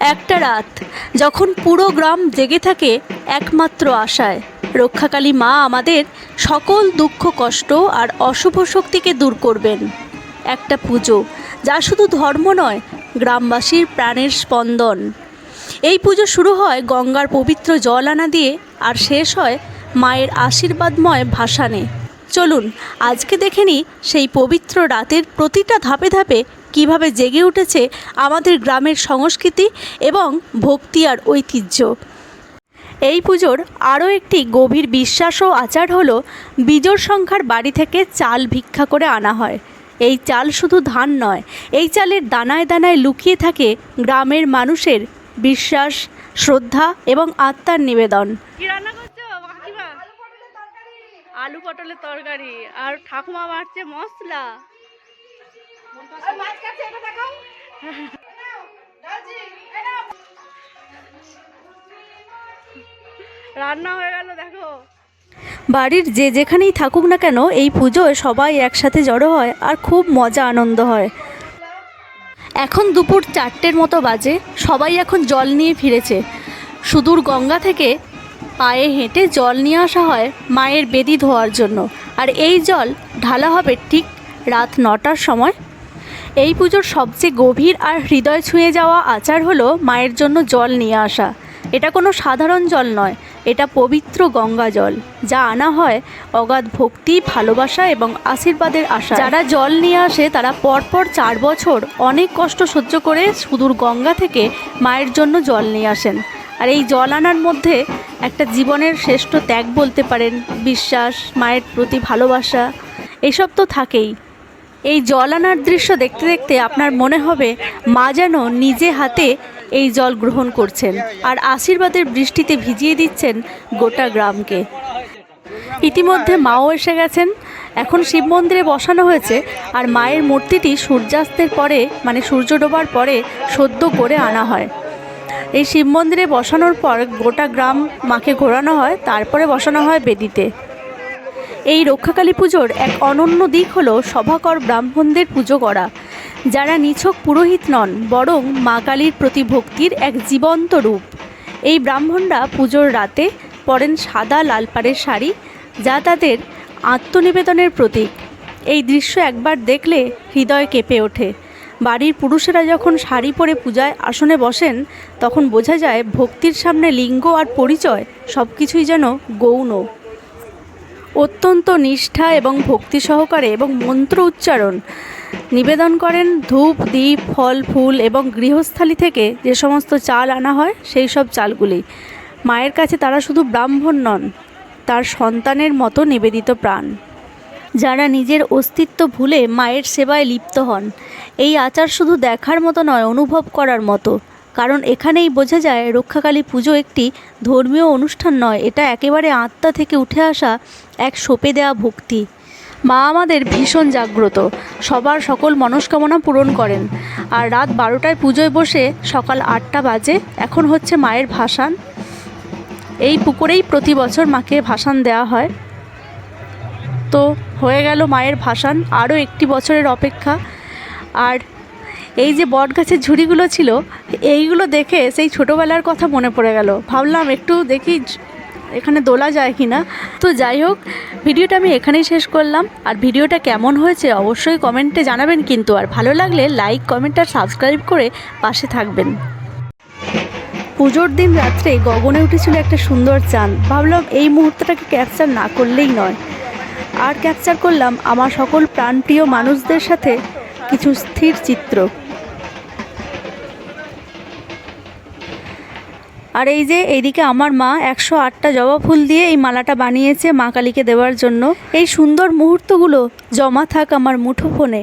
একটা রাত, যখন পুরো গ্রাম জেগে থাকে একমাত্র আশায়। রক্ষাকালী মা আমাদের সকল দুঃখ, কষ্ট আর অশুভ শক্তিকে দূর করবেন। একটা পুজো, যা শুধু ধর্ম নয়, গ্রামবাসীর প্রাণের স্পন্দন। এই পুজো শুরু হয় গঙ্গার পবিত্র জল আনা দিয়ে আর শেষ হয় মায়ের আশীর্বাদময় ভাসানে। চলুন, আজকে দেখে নিই সেই পবিত্র রাতের প্রতিটা ধাপে ধাপে কীভাবে জেগে উঠেছে আমাদের গ্রামের সংস্কৃতি এবং ভক্তি আর ঐতিহ্য। এই পুজোর আরও একটি গভীর বিশ্বাস ও আচার হলো বিজোর সংখ্যার বাড়ি থেকে চাল ভিক্ষা করে আনা হয়। এই চাল শুধু ধান নয়, এই চালের দানায় দানায় লুকিয়ে থাকে গ্রামের মানুষের বিশ্বাস, শ্রদ্ধা এবং আত্মার নিবেদন কি রান্না করছ কাকিমা আলু পটলের তরকারি, আর ঠাকুমা মারছে মশলা। রান্না হয়ে গেল, দেখো। বাড়ির যে যেখানেই থাকুক না কেন, এই পুজোয় সবাই একসাথে জড়ো হয় আর খুব মজা, আনন্দ হয়। এখন দুপুর চারটের মতো বাজে, সবাই এখন জল নিয়ে ফিরেছে। সুদূর গঙ্গা থেকে পায়ে হেঁটে জল নিয়ে আসা হয় মায়ের বেদি ধোয়ার জন্য। আর এই জল ঢালা হবে ঠিক রাত নটার সময়। এই পুজোর সবচেয়ে গভীর আর হৃদয় ছুঁয়ে যাওয়া আচার হলো মায়ের জন্য জল নিয়ে আসা। এটা কোনো সাধারণ জল নয়, এটা পবিত্র গঙ্গা জল, যা আনা হয় অগাধ ভক্তি, ভালোবাসা এবং আশীর্বাদের আশা যারা জল নিয়ে আসে, তারা পরপর চার বছর অনেক কষ্ট সহ্য করে সুদূর গঙ্গা থেকে মায়ের জন্য জল নিয়ে আসেন। আর এই জল আনার মধ্যে একটা জীবনের শ্রেষ্ঠ ত্যাগ বলতে পারেন, বিশ্বাস, মায়ের প্রতি ভালোবাসা, এসব তো থাকেই। এই জল আনার দৃশ্য দেখতে দেখতে আপনার মনে হবে মা যেন নিজে হাতে এই জল গ্রহণ করছেন আর আশীর্বাদের বৃষ্টিতে ভিজিয়ে দিচ্ছেন গোটা গ্রামকে। ইতিমধ্যে মাও এসে গেছেন। এখন শিব মন্দিরে বসানো হয়েছে আর মায়ের মূর্তিটি সূর্যাস্তের পরে মানে সূর্য ডোবার পরে সদ্য করে আনা হয়। এই শিব মন্দিরে বসানোর পর গোটা গ্রাম মাকে ঘোরানো হয়, তারপরে বসানো হয় বেদিতে। এই রক্ষাকালী পুজোর এক অনন্য দিক হলো সভাকর ব্রাহ্মণদের পুজো করা। যারা নিছক পুরোহিত নন, বরং মা কালীর প্রতি ভক্তির এক জীবন্ত রূপ। এই ব্রাহ্মণরা পুজোর রাতে পরেন সাদা লাল পাড়ের শাড়ি, যা তাদের আত্মনিবেদনের প্রতীক। এই দৃশ্য একবার দেখলে হৃদয় কেঁপে ওঠে। বাড়ির পুরুষেরা যখন শাড়ি পরে পূজায় আসনে বসেন, তখন বোঝা যায় ভক্তির সামনে লিঙ্গ আর পরিচয় সব কিছুই যেন গৌণ। অত্যন্ত নিষ্ঠা এবং ভক্তি সহকারে এবং মন্ত্র উচ্চারণ। নিবেদন করেন ধূপ দ্বীপ ফল, ফুল এবং গৃহস্থালি থেকে যে সমস্ত চাল আনা হয়, সেই সব চালগুলি। মায়ের কাছে তারা শুধু ব্রাহ্মণ নন, তার সন্তানের মতো নিবেদিত প্রাণ। যারা নিজের অস্তিত্ব ভুলে মায়ের সেবায় লিপ্ত হন। এই আচার শুধু দেখার মতো নয়, অনুভব করার মতো। কারণ এখানেই বোঝা যায়, রক্ষাকালী পুজো একটি ধর্মীয় অনুষ্ঠান নয়, এটা একেবারে আত্মা থেকে উঠে আসা এক সঁপে দেওয়া ভক্তি। মা আমাদের ভীষণ জাগ্রত, সবার সকল মনস্কামনা পূরণ করেন। আর রাত বারোটায় পুজোয় বসে সকাল আটটা বাজে, এখন হচ্ছে মায়ের ভাসান। এই পুকুরেই প্রতি বছর মাকে ভাসান দেওয়া হয়। তো হয়ে গেল মায়ের ভাসান আরও একটি বছরের অপেক্ষা। আর এই যে বট গাছের ঝুড়িগুলো ছিল, এইগুলো দেখে সেই ছোটোবেলার কথা মনে পড়ে গেল। ভাবলাম একটু দেখি এখানে দোলা যায় কি না। তো যাই হোক, ভিডিওটা আমি এখানেই শেষ করলাম। আর ভিডিওটা কেমন হয়েছে অবশ্যই কমেন্টে জানাবেন কিন্তু। আর ভালো লাগলে লাইক, কমেন্ট আর সাবস্ক্রাইব করে পাশে থাকবেন। পুজোর দিন রাত্রে গগনে উঠেছিল একটা সুন্দর চাঁদ। ভাবলাম এই মুহূর্তটাকে ক্যাপচার না করলেই নয়। আর ক্যাপচার করলাম আমার সকল প্রাণপ্রিয় মানুষদের সাথে কিছু স্থির চিত্র। আর এই যে এইদিকে আমার মা একশো আটটা জবা ফুল দিয়ে এই মালাটা বানিয়েছে মা কালীকে দেওয়ার জন্য। এই সুন্দর মুহূর্তগুলো জমা থাক আমার মুঠো ফোনে